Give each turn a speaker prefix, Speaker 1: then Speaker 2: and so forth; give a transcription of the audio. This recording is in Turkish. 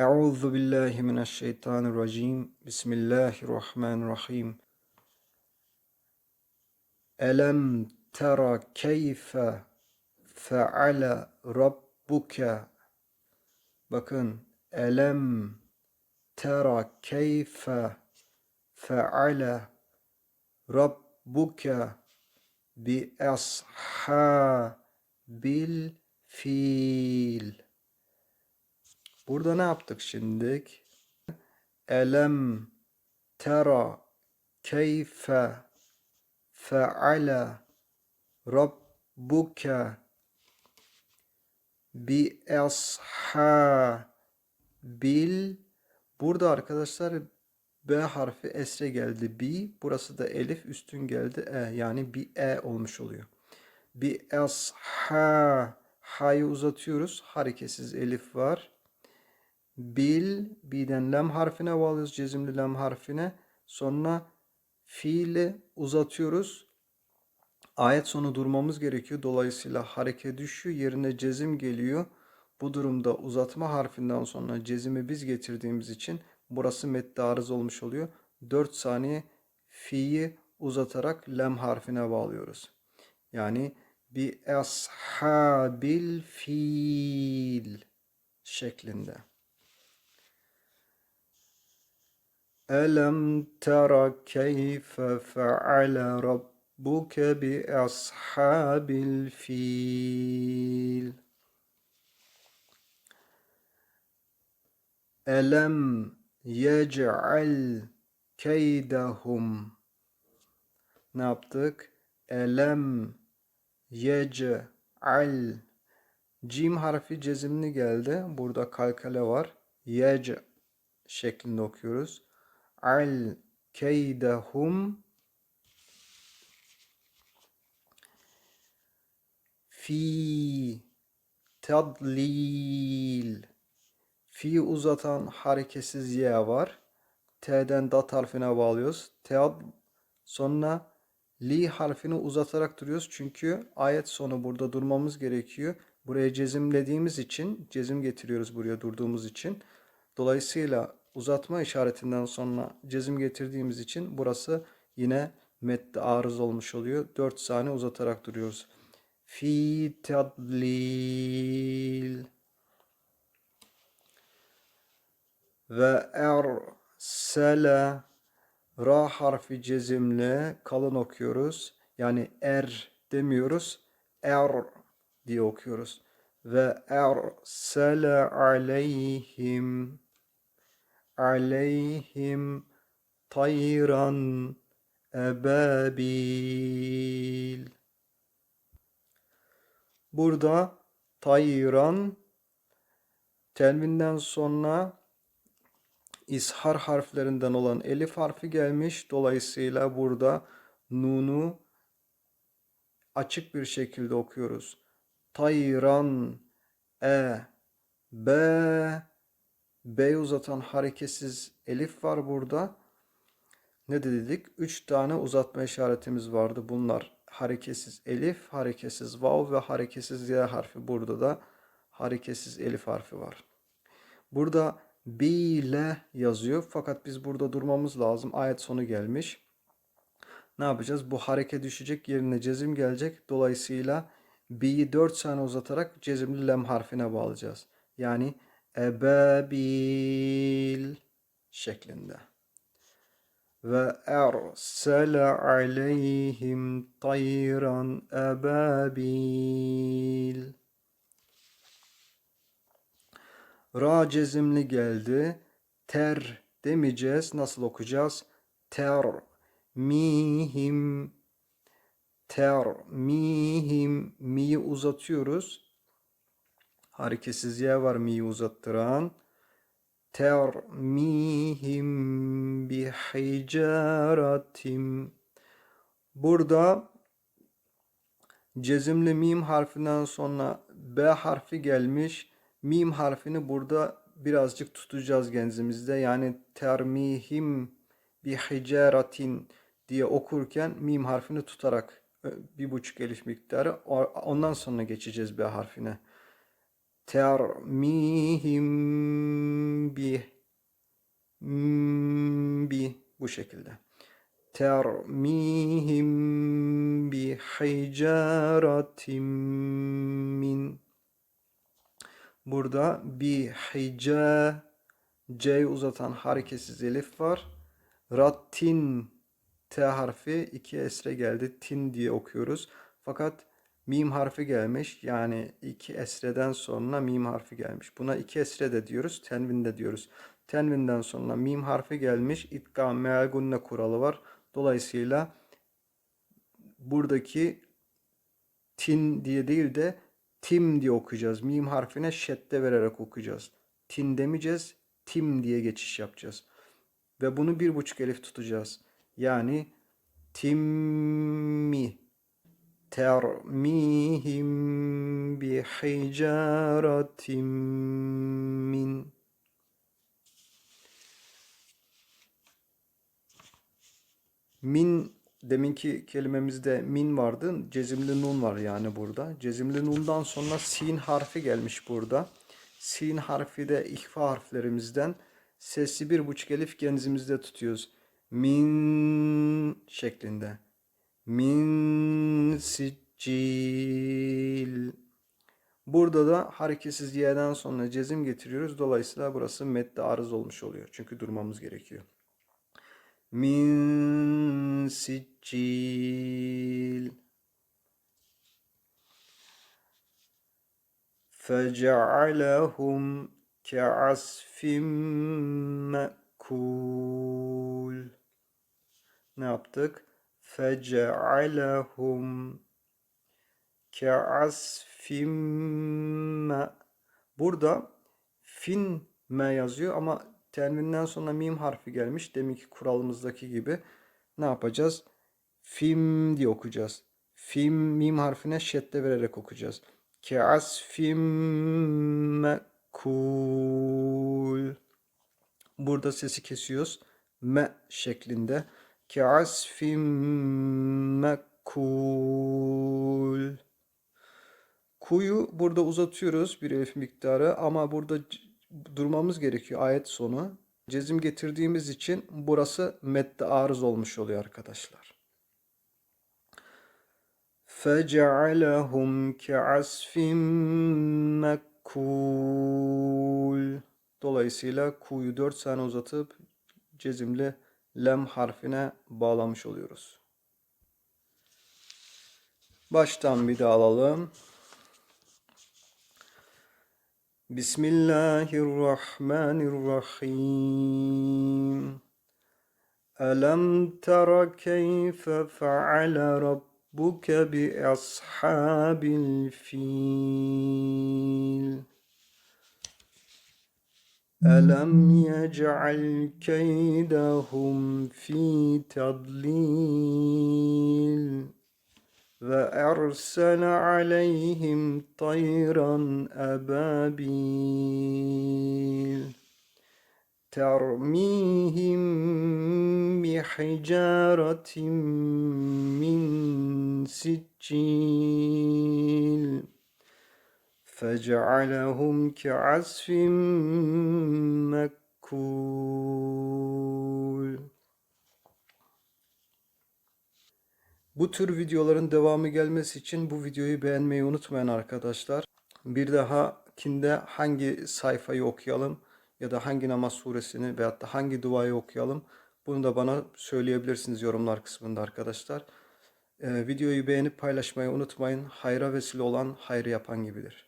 Speaker 1: أعوذ بالله من الشيطان الرجيم. بسم الله الرحمن الرحيم. ألم ترى كيف فعل ربك؟ بكن. ألم ترى كيف فعل ربك بأصحاب الفيل؟ Burada ne yaptık şimdi? Elem tera keyfe feale rabbuke bi ashabil Burada arkadaşlar B harfi esre geldi. Bi. Burası da elif üstün geldi. E. Yani bir e olmuş oluyor. Bi asha ha'yı uzatıyoruz. Hareketsiz elif var. Bil, bi'den lem harfine bağlıyoruz. Cezimli lem harfine. Sonra fiili uzatıyoruz. Ayet sonu durmamız gerekiyor. Dolayısıyla hareket düşüyor. Yerine cezim geliyor. Bu durumda uzatma harfinden sonra cezimi biz getirdiğimiz için burası medde arız olmuş oluyor. 4 saniye fi'yi uzatarak lem harfine bağlıyoruz. Yani bi ashabil fil şeklinde. Elem tera keyfe feale rabbuke bi ashabil fil. Elem yec'al keydahum. Ne yaptık? Elem yec'al Cim harfi cezimli geldi. Burada kalkale var. Yec şeklinde okuyoruz. Al keydahum fi tadlil Fi uzatan hareketsiz y var. T'den dat harfine bağlıyoruz. Tead sonra li harfini uzatarak duruyoruz. Çünkü ayet sonu burada durmamız gerekiyor. Buraya cezimlediğimiz için, cezim getiriyoruz buraya durduğumuz için. Dolayısıyla uzatma işaretinden sonra cezim getirdiğimiz için burası yine metde arız olmuş oluyor. 4 saniye uzatarak duruyoruz. Fi tadlil ve ersele ra harfi cezimle kalın okuyoruz. Yani er demiyoruz. Er diye okuyoruz. Ve ersele aleyhim aleyhim tayran ebabil. Burada tayran tenvinden sonra ishar harflerinden olan elif harfi gelmiş. Dolayısıyla burada nunu açık bir şekilde okuyoruz. Tayran e b b uzatan hareketsiz elif var burada. Ne dedik? Üç tane uzatma işaretimiz vardı. Bunlar hareketsiz elif, hareketsiz vav ve hareketsiz y harfi. Burada da hareketsiz elif harfi var. Burada bile yazıyor. Fakat biz burada durmamız lazım. Ayet sonu gelmiş. Ne yapacağız? Bu hareke düşecek yerine cezim gelecek. Dolayısıyla bi'yi 4 saniye uzatarak cezimli lem harfine bağlayacağız. Yani ebabil şeklinde. Ve ersele aleyhim tayran ebabil. Ra cezimli geldi. Ter demeyeceğiz. Nasıl okuyacağız? Ter mihim ter mihim mi'yi uzatıyoruz. Hareketsiz ya var mi'yi uzattıran. Ter mihim bi hicaratim. Burada cezimli mim harfinden sonra B harfi gelmiş mim harfini burada birazcık tutacağız genzimizde. Yani termihim bi hicaratin diye okurken mim harfini tutarak bir buçuk elif miktarı ondan sonra geçeceğiz B harfine termihim bih mm, bi bu şekilde. Termihim bi hicaratin min. Burada bi hica c uzatan hareketsiz elif var. Rattin t harfi iki esre geldi. Tin diye okuyoruz. Fakat mim harfi gelmiş. Yani iki esreden sonra mim harfi gelmiş. Buna iki esre de diyoruz. Tenvin de diyoruz. Tenvinden sonra mim harfi gelmiş. İtka meal gunne kuralı var. Dolayısıyla buradaki tin diye değil de tim diye okuyacağız. Mim harfine şedde vererek okuyacağız. Tin demeyeceğiz. Tim diye geçiş yapacağız. Ve bunu bir buçuk elif tutacağız. Yani timmi termihim bi hicaratin min min deminki kelimemizde min vardı. Cezimli nun var yani burada. Cezimli nundan sonra sin harfi gelmiş burada. Sin harfi de ihfa harflerimizden sesi bir buçuk elif genzimizde tutuyoruz. Min şeklinde Min siccil. Burada da hareketsiz y'den sonra cezim getiriyoruz. Dolayısıyla burası medde arız olmuş oluyor. Çünkü durmamız gerekiyor. Min siccil. فجعلهم كعصف مأكول ne yaptık? Fecealehum ke'asfim. Burada fin me yazıyor ama tenvinden sonra mim harfi gelmiş. Deminki kuralımızdaki gibi ne yapacağız? Fim diye okuyacağız. Fim mim harfine şedde vererek okuyacağız. Ke'asfim mekul. Burada sesi kesiyoruz. Me şeklinde. Ke'asfim mekul. Kuyu burada uzatıyoruz bir elif miktarı ama burada durmamız gerekiyor ayet sonu. Cezim getirdiğimiz için burası medde arız olmuş oluyor arkadaşlar. فَجَعَلَهُمْ كَعَصْفٍ مَكُولٍ Dolayısıyla ku'yu 4 saniye uzatıp cezimli lem harfine bağlamış oluyoruz. Baştan bir daha alalım. Bismillahirrahmanirrahim. Alam tara keyfe fe'ale rabbuke bi ashabil fil. ألم يجعل كيدهم في تضليل وأرسل عليهم طيرا أبابيل ترميهم بحجارة من سجيل فجعلهم كعصف مكول Bu tür videoların devamı gelmesi için bu videoyu beğenmeyi unutmayın arkadaşlar. Bir daha kinde hangi sayfayı okuyalım ya da hangi namaz suresini veyahut da hangi duayı okuyalım bunu da bana söyleyebilirsiniz yorumlar kısmında arkadaşlar. Ee, videoyu beğenip paylaşmayı unutmayın. Hayra vesile olan hayrı yapan gibidir.